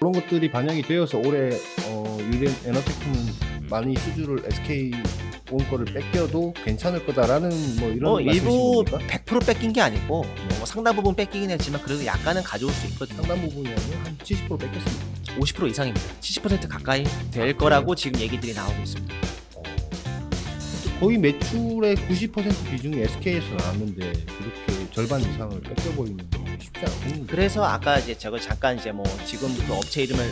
그런 것들이 반영이 되어서 올해 어, 유리엔 에너테크는 많이 수주를 SK 온 거를 뺏겨도 괜찮을 거다라는 뭐 이런 뭐 일부 말씀이신 겁니까? 100% 뺏긴 게 아니고 뭐 상당 부분 뺏기긴 했지만 그래도 약간은 가져올 수 있거든요. 상당 부분이 아니라 한70% 뺏겼습니다. 50% 이상입니다. 70% 가까이 될 아, 거라고 지금 얘기들이 나오고 있습니다. 어, 거의 매출의 90% 비중이 SK에서 나왔는데 그렇게 절반 이상을 뺏겨 버리는 건 쉽지. 그래서 아까 이제 저거 잠깐 이제 뭐 지금 그 업체 이름을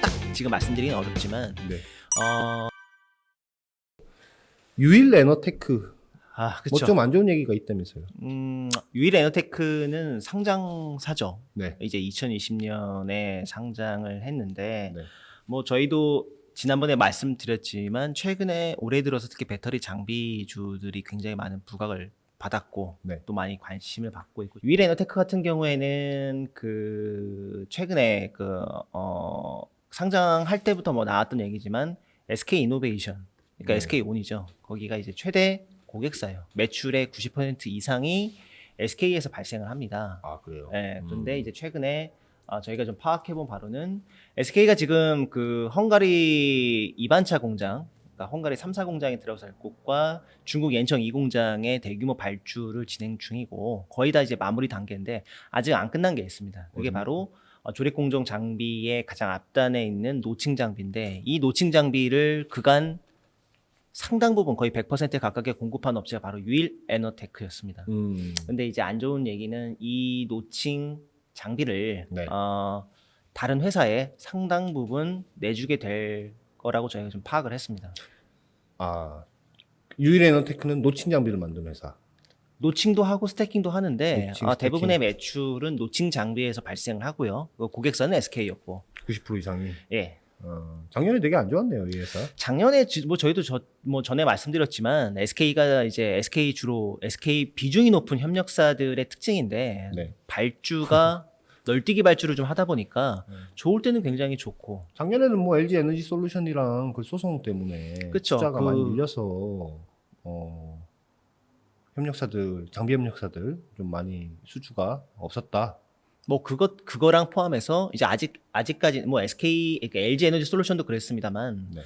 딱 지금 말씀드리긴 어렵지만 네. 어, 유일 에너테크 아, 뭐 그렇죠. 좀안 좋은 얘기가 있다면서요. 음, 유일 에너테크는 상장사죠. 네. 이제 2020년에 상장을 했는데 네. 뭐 저희도 지난번에 말씀드렸지만 최근에 올해 들어서 특히 배터리 장비주들이 굉장히 많은 부각을 받았고 네. 또 많이 관심을 받고 있고 에너테크 같은 경우에는 그 최근에 그 어 상장할 때부터 뭐 나왔던 얘기지만 SK 이노베이션 그러니까 네. SK 온이죠. 거기가 이제 최대 고객사예요. 매출의 90% 이상이 SK에서 발생을 합니다. 아 그래요. 네, 그런데 음. 이제 최근에 아, 저희가 좀 파악해본 바로는 SK가 지금 그 헝가리 2반차 공장, 그러니까 헝가리 3사 공장에 들어갈 곳과 중국 옌청 2공장의 대규모 발주를 진행 중이고 거의 다 이제 마무리 단계인데 아직 안 끝난 게 있습니다. 그게 어디입니까? 바로 어, 조립 공정 장비의 가장 앞단에 있는 노칭 장비인데 이 노칭 장비를 그간 상당 부분 거의 100% 가깝게 공급한 업체가 바로 유일 에너테크였습니다. 음. 근데 이제 안 좋은 얘기는 이 노칭 장비를 네. 어, 다른 회사에 상당 부분 내주게 될 거라고 저희가 좀 파악을 했습니다. 아 유일 에너테크는 노칭 장비를 만드는 회사. 노칭도 하고 스태킹도 하는데 노칭, 어, 대부분의 매출은 노칭 장비에서 발생을 하고요. 그 고객사는 SK였고, 90% 이상이. 예. 어, 작년에 되게 안 좋았네요 이 회사. 작년에 지- 뭐 저희도 저, 뭐 전에 말씀드렸지만 SK가 이제 SK 주로 SK 비중이 높은 협력사들의 특징인데 네. 발주가 널뛰기 발주를 좀 하다 보니까 네. 좋을 때는 굉장히 좋고 작년에는 뭐 LG 에너지 솔루션이랑 그 소송 때문에 그쵸, 투자가 그- 많이 밀려서 어, 협력사들 장비 협력사들 좀 많이 수주가 없었다. 뭐 그것 그거랑 포함해서 이제 아직 아직까지 뭐 SK 그러니까 LG 에너지 솔루션도 그랬습니다만 네.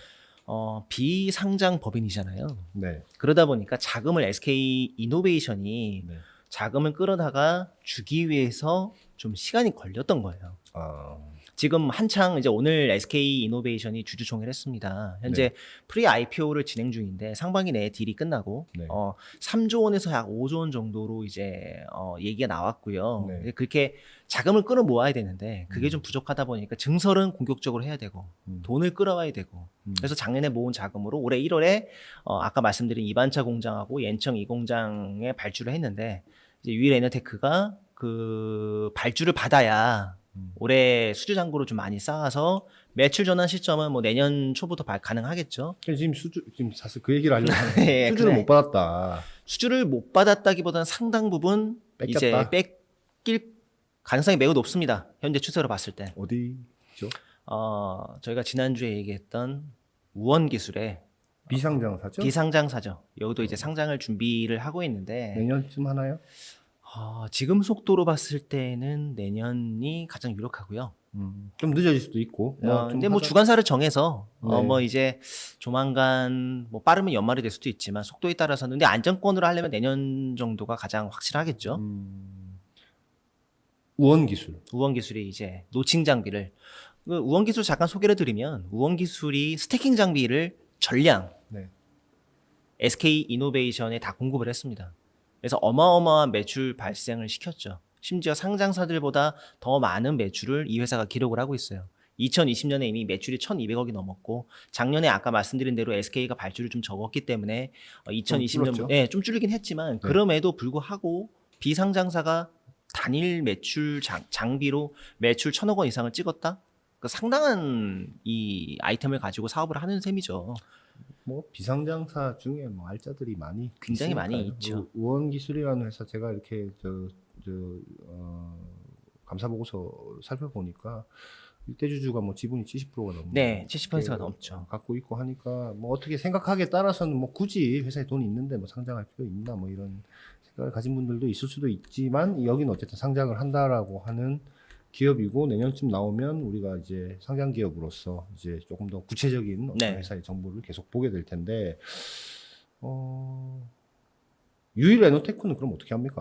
어 비상장 법인이잖아요. 네. 그러다 보니까 자금을 SK 이노베이션이 네. 자금을 끌어다가 주기 위해서 좀 시간이 걸렸던 거예요. 아, 지금 한창 이제 오늘 SK 이노베이션이 주주총회를 했습니다. 현재 프리 IPO를 진행 중인데 상반기 내에 딜이 끝나고 네. 어 3조 원에서 약 5조 원 정도로 이제 어 얘기가 나왔고요. 네. 그렇게 자금을 끌어 모아야 되는데 그게 음. 좀 부족하다 보니까 증설은 공격적으로 해야 되고 음. 돈을 끌어와야 되고 음. 그래서 작년에 모은 자금으로 올해 1월에 어 아까 말씀드린 이반차 공장하고 옌청 2 공장에 발주를 했는데 이제 유일 에너테크가 그 발주를 받아야 음. 올해 수주 잔고를 좀 많이 쌓아서 매출 전환 시점은 뭐 내년 초부터 발- 가능하겠죠. 지금 수주 지금 사실 그 얘기를 하려고 하는데 예, 수주를 그래. 못 받았다. 수주를 못 받았다기보다는 상당 부분 이제 뺏겼다. 뺏길 가능성이 매우 높습니다. 현재 추세로 봤을 때. 어디죠? 어, 저희가 지난주에 얘기했던 우원 기술의 비상장사죠? 비상장사죠. 여기도 이제 상장을 준비를 하고 있는데 내년쯤 하나요? 어, 지금 속도로 봤을 때는 내년이 가장 유력하고요. 음, 좀 늦어질 수도 있고. 뭐 어, 좀 근데 뭐 하자- 주관사를 정해서 어, 네. 뭐 이제 조만간 뭐 빠르면 연말이 될 수도 있지만 속도에 따라서는 근데 안정권으로 하려면 내년 정도가 가장 확실하겠죠. 음, 우원 기술. 우원 기술이 이제 노칭 장비를 그 우원 기술 잠깐 소개를 드리면 우원 기술이 스태킹 장비를 전량 네. SK 이노베이션에 다 공급을 했습니다. 그래서 어마어마한 매출 발생을 시켰죠. 심지어 상장사들보다 더 많은 매출을 이 회사가 기록을 하고 있어요. 2020년에 이미 매출이 1,200억이 넘었고 작년에 아까 말씀드린 대로 SK가 발주를 좀 적었기 때문에 어, 2020년 줄었죠. 예, 좀 줄이긴 했지만 그럼에도 불구하고 비상장사가 단일 매출 장, 장비로 매출 천억 원 이상을 찍었다? 그 상당한 이 아이템을 가지고 사업을 하는 셈이죠. 뭐 비상장사 중에 뭐 알짜들이 많이 굉장히 많이 있으니까요. 있죠. 우- 우원 기술이라는 회사 제가 이렇게 저, 저 어, 감사 보고서 살펴보니까 일대 주주가 뭐 지분이 70%가 넘는 네, 70%가 게 넘죠. 갖고 있고 하니까 뭐 어떻게 생각하기에 따라서는 뭐 굳이 회사에 돈이 있는데 뭐 상장할 필요 있나 뭐 이런 생각을 가진 분들도 있을 수도 있지만 여기는 어쨌든 상장을 한다라고 하는 기업이고 내년쯤 나오면 우리가 이제 상장 기업으로서 이제 조금 더 구체적인 어떤 네. 회사의 정보를 계속 보게 될 텐데 어 유일 에너테크는 그럼 어떻게 합니까?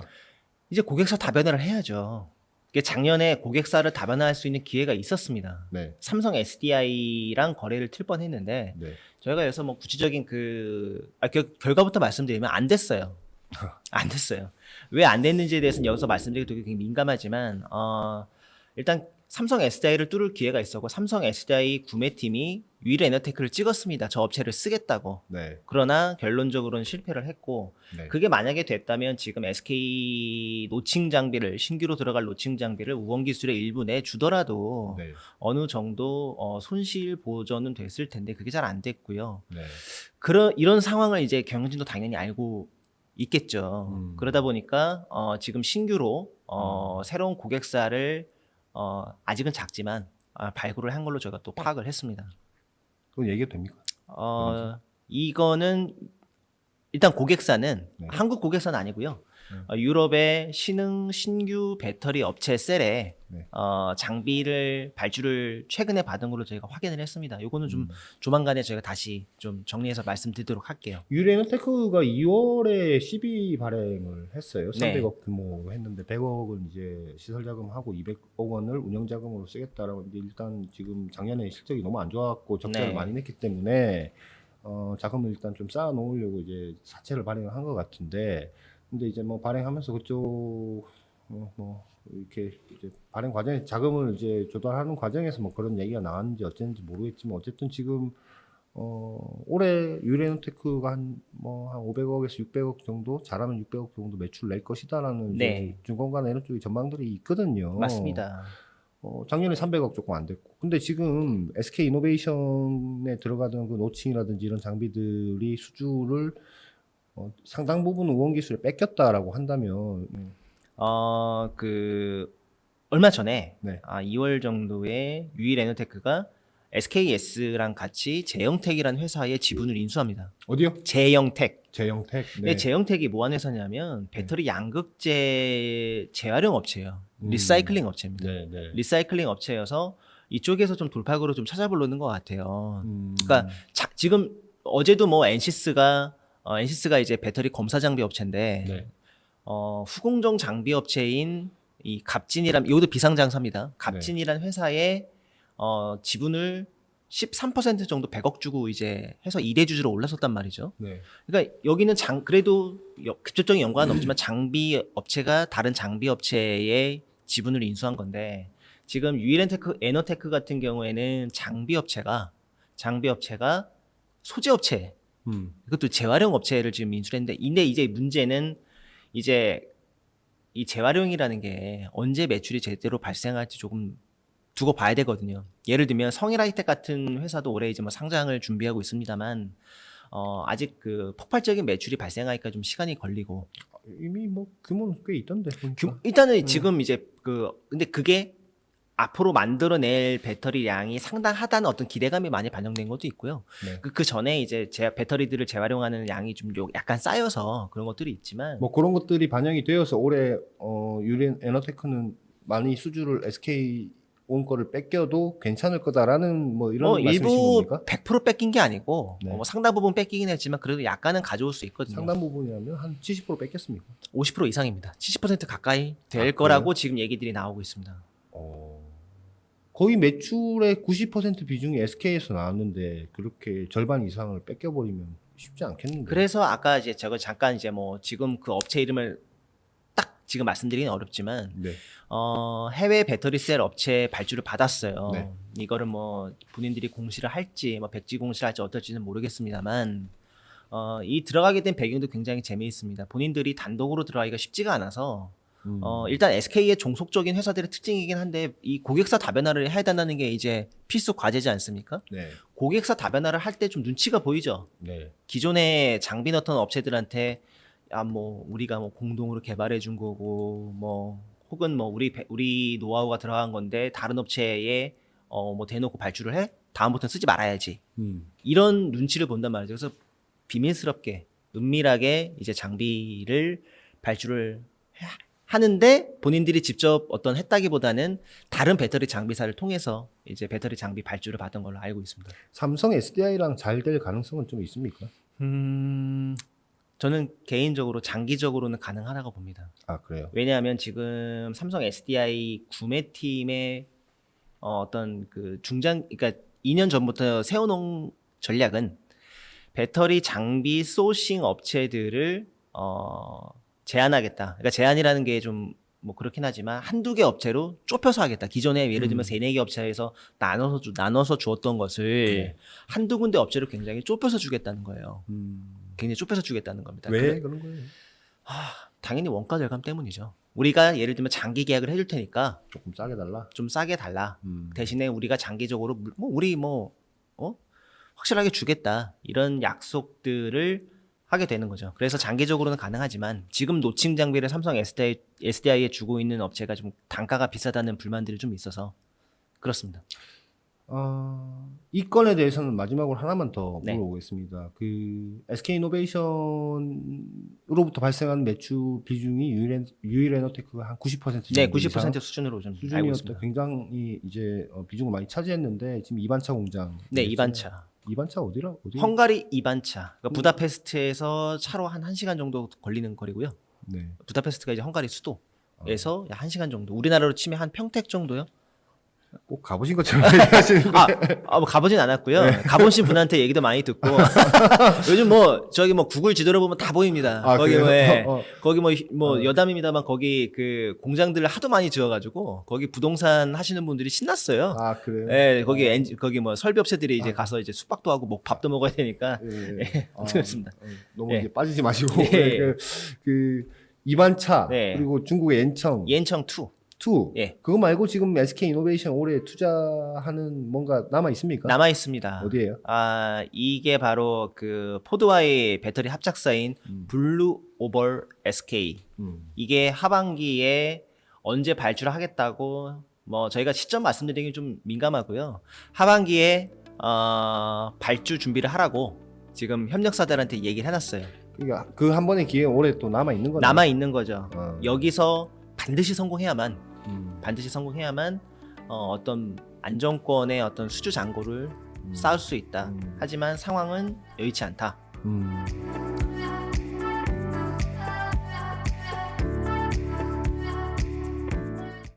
이제 고객사 다변화를 해야죠. 이게 작년에 고객사를 다변화할 수 있는 기회가 있었습니다. 네, 삼성 SDI랑 거래를 틀 뻔했는데 네, 저희가 여기서 뭐 구체적인 그 아, 결, 결과부터 말씀드리면 안 됐어요. 안 됐어요. 왜 안 됐는지에 대해서는 여기서 말씀드리기 되게 민감하지만 어, 일단 삼성 SDI를 뚫을 기회가 있었고 삼성 SDI 구매팀이 유일 에너테크를 찍었습니다. 저 업체를 쓰겠다고. 네, 그러나 결론적으로는 실패를 했고 네. 그게 만약에 됐다면 지금 SK 노칭 장비를 신규로 들어갈 노칭 장비를 우원 기술의 일부 내 주더라도 네, 어느 정도 어, 손실 보전은 됐을 텐데 그게 잘 안 됐고요. 네. 그런 이런 상황을 이제 경영진도 당연히 알고 있겠죠. 음. 그러다 보니까 어, 지금 신규로 어, 새로운 고객사를 어, 아직은 작지만 아, 발굴을 한 걸로 저희가 또 파악을 했습니다. 그건 얘기가 됩니까? 어, 이거는 일단 고객사는 네. 한국 고객사는 아니고요. 네. 어, 유럽의 신흥 신규 배터리 업체 셀에 네. 어, 장비를 발주를 최근에 받은 걸로 저희가 확인을 했습니다. 요거는 좀 음. 조만간에 저희가 다시 좀 정리해서 말씀드리도록 할게요. 유일 에너테크가 2월에 12 발행을 했어요. 네. 300억 규모로 했는데 100억은 이제 시설 자금하고 200억 원을 운영 자금으로 쓰겠다라고 이제 일단 지금 작년에 실적이 너무 안 좋았고 적자를 네. 많이 냈기 때문에 어, 자금을 일단 좀 쌓아 놓으려고 이제 사채를 발행을 한 것 같은데 근데 이제 뭐 발행하면서 그쪽 어, 뭐 이렇게 이제 발행 과정에 자금을 이제 조달하는 과정에서 뭐 그런 얘기가 나왔는지 어쨌는지 모르겠지만 어쨌든 지금 어, 올해 유레노테크가 한 뭐한 500억에서 600억 정도 잘하면 600억 정도 매출 낼 것이다라는 네. 증권가나 이런 쪽의 전망들이 있거든요. 맞습니다. 어, 작년에 300억 조금 안 됐고. 근데 지금 SK 이노베이션에 들어가던 그 노칭이라든지 이런 장비들이 수주를 어, 상당 부분 우원 기술에 뺏겼다라고 한다면 음, 어, 그 얼마 전에 네. 아, 2월 정도에 유일 에너테크가 SKS랑 같이 제영택이라는 회사의 지분을 인수합니다. 어디요? 제영택. 제영택. 네. 제영택이 뭐 하는 회사냐면 배터리 양극재 재활용 업체예요. 음. 리사이클링 업체입니다. 네, 네. 리사이클링 업체여서 이쪽에서 좀 돌파구를 좀 찾아보려는 것 같아요. 음, 그러니까 자- 지금 어제도 뭐 엔시스가 어, 엔시스가 이제 배터리 검사 장비 업체인데 네. 어, 후공정 장비 업체인 이 갑진이란 이것도 비상장사입니다. 갑진이란 회사의 어, 지분을 13% 정도 100억 주고 이제 해서 2대 주주로 올랐었단 말이죠. 네. 그러니까 여기는 장 그래도 여- 직접적인 연관은 없지만 장비 업체가 다른 장비 업체의 지분을 인수한 건데 지금 유일엔테크 에너테크 같은 경우에는 장비 업체가 장비 업체가 소재 업체 음. 이것도 재활용 업체를 지금 인수했는데 근데 이제 문제는 이제 이 재활용이라는 게 언제 매출이 제대로 발생할지 조금 두고 봐야 되거든요. 예를 들면 성일하이텍 같은 회사도 올해 이제 뭐 상장을 준비하고 있습니다만 어 아직 그 폭발적인 매출이 발생하니까 좀 시간이 걸리고 이미 뭐 규모는 꽤 있던데. 보니까. 규- 일단은 지금 이제 그 근데 그게 앞으로 만들어낼 배터리 양이 상당하다는 어떤 기대감이 많이 반영된 것도 있고요. 네. 그, 그 전에 이제 제 배터리들을 재활용하는 양이 좀 요- 약간 쌓여서 그런 것들이 있지만 뭐 그런 것들이 반영이 되어서 올해 어, 유린 에너테크는 많이 수주를 SK 온 거를 뺏겨도 괜찮을 거다라는 뭐 이런 뭐 말씀이신 일부 겁니까? 100% 뺏긴 게 아니고 네. 어, 뭐 상당 부분 뺏기긴 했지만 그래도 약간은 가져올 수 있거든요. 상당 부분이라면 한 70% 뺏겼습니까? 50% 이상입니다. 70% 가까이 될 아, 거라고 지금 얘기들이 나오고 있습니다. 어, 거의 매출의 90% 비중이 SK에서 나왔는데 그렇게 절반 이상을 뺏겨버리면 쉽지 않겠는데. 그래서 아까 이제 저거 잠깐 이제 뭐 지금 그 업체 이름을 딱 지금 말씀드리긴 어렵지만 네. 어, 해외 배터리 셀 업체 발주를 받았어요. 네. 이거를 뭐 본인들이 공시를 할지 뭐 백지 공시를 할지 어떨지는 모르겠습니다만 어, 이 들어가게 된 배경도 굉장히 재미있습니다. 본인들이 단독으로 들어가기가 쉽지가 않아서 음. 어, 일단 SK의 종속적인 회사들의 특징이긴 한데 이 고객사 다변화를 해야 된다는 게 이제 필수 과제지 않습니까? 네. 고객사 다변화를 할 때 좀 눈치가 보이죠. 네. 기존에 장비 넣던 업체들한테 야뭐 우리가 뭐 공동으로 개발해 준 거고 뭐 혹은 뭐 우리 배- 우리 노하우가 들어간 건데 다른 업체에 어 뭐 대놓고 발주를 해 다음부터는 쓰지 말아야지 음. 이런 눈치를 본단 말이죠. 그래서 비밀스럽게 은밀하게 이제 장비를 발주를 해- 하는데 본인들이 직접 어떤 했다기보다는 다른 배터리 장비사를 통해서 이제 배터리 장비 발주를 받은 걸로 알고 있습니다. 삼성 SDI랑 잘 될 가능성은 좀 있습니까? 음, 저는 개인적으로 장기적으로는 가능하다고 봅니다. 아 그래요. 왜냐하면 지금 삼성 SDI 구매팀의 어, 어떤 그 중장, 그러니까 2년 전부터 세워놓은 전략은 배터리 장비 소싱 업체들을 어, 제한하겠다. 그러니까 제한이라는 게 좀 뭐 그렇긴 하지만 한두 개 업체로 좁혀서 하겠다. 기존에 예를 들면 세네 개 업체에서 나눠서 주, 나눠서 주었던 것을 네. 한두 군데 업체로 굉장히 좁혀서 주겠다는 거예요. 음, 굉장히 좁혀서 주겠다는 겁니다. 왜 그런 거예요? 당연히 원가 절감 때문이죠. 우리가 예를 들면 장기 계약을 해줄 테니까 조금 싸게 달라. 좀 싸게 달라. 음. 대신에 우리가 장기적으로 물- 뭐 우리 뭐 어? 확실하게 주겠다 이런 약속들을 하게 되는 거죠. 그래서 장기적으로는 가능하지만 지금 노칭 장비를 삼성 SDI, SDI에 주고 있는 업체가 좀 단가가 비싸다는 불만들이 좀 있어서 그렇습니다. 어, 이 건에 대해서는 마지막으로 하나만 더 네. 물어보겠습니다. 그 SK 이노베이션으로부터 발생한 매출 비중이 유일 유일 에너테크가 한 90% 네, 정도 이상 90% 수준으로 좀 알고. 있습니다. 굉장히 이제 어, 비중을 많이 차지했는데 지금 2반차 공장. 네, 2반차. 2반차 어디라 어디? 헝가리 2반차. 그러니까 부다페스트에서 차로 한 1시간 정도 걸리는 거리고요. 네. 부다페스트가 이제 헝가리 수도에서 약 1시간 정도. 우리나라로 치면 한 평택 정도요? 꼭 가보신 것처럼 얘기하시는데. 아, 아, 뭐 가보진 않았고요. 가보신 분한테 얘기도 많이 듣고 요즘 뭐 저기 뭐 구글 지도를 보면 다 보입니다. 아, 거기? 뭐, 예. 어, 어. 거기 뭐, 히- 뭐 어. 여담입니다만 거기 그 공장들을 하도 많이 지어가지고 거기 부동산 하시는 분들이 신났어요. 아 그래요? 예, 거기 엔지, 거기 뭐 설비업체들이 이제 가서 이제 숙박도 하고 뭐 밥도 먹어야 되니까 예, 예. 아, 그렇습니다. 어, 너무 예. 이제 빠지지 마시고 예. 그, 그 2반차 네. 그리고 중국의 엔청 yen청 2 2 예. 그거 말고 지금 SK 이노베이션 올해 투자하는 뭔가 남아 있습니까? 남아 있습니다. 어디에요? 아 이게 바로 그 포드와의 배터리 합작사인 블루 오벌 SK 음. 이게 하반기에 언제 발주를 하겠다고 뭐 저희가 시점 말씀드리기 좀 민감하고요. 하반기에 어, 발주 준비를 하라고 지금 협력사들한테 얘기를 해놨어요. 그러니까 그 한 번의 기회 올해 또 남아 있는 거네. 남아 있는 거죠. 어. 여기서 반드시 성공해야만 음. 반드시 성공해야만 어, 어떤 안정권의 어떤 수주 잔고를 음. 쌓을 수 있다. 음. 하지만 상황은 여의치 않다. 음.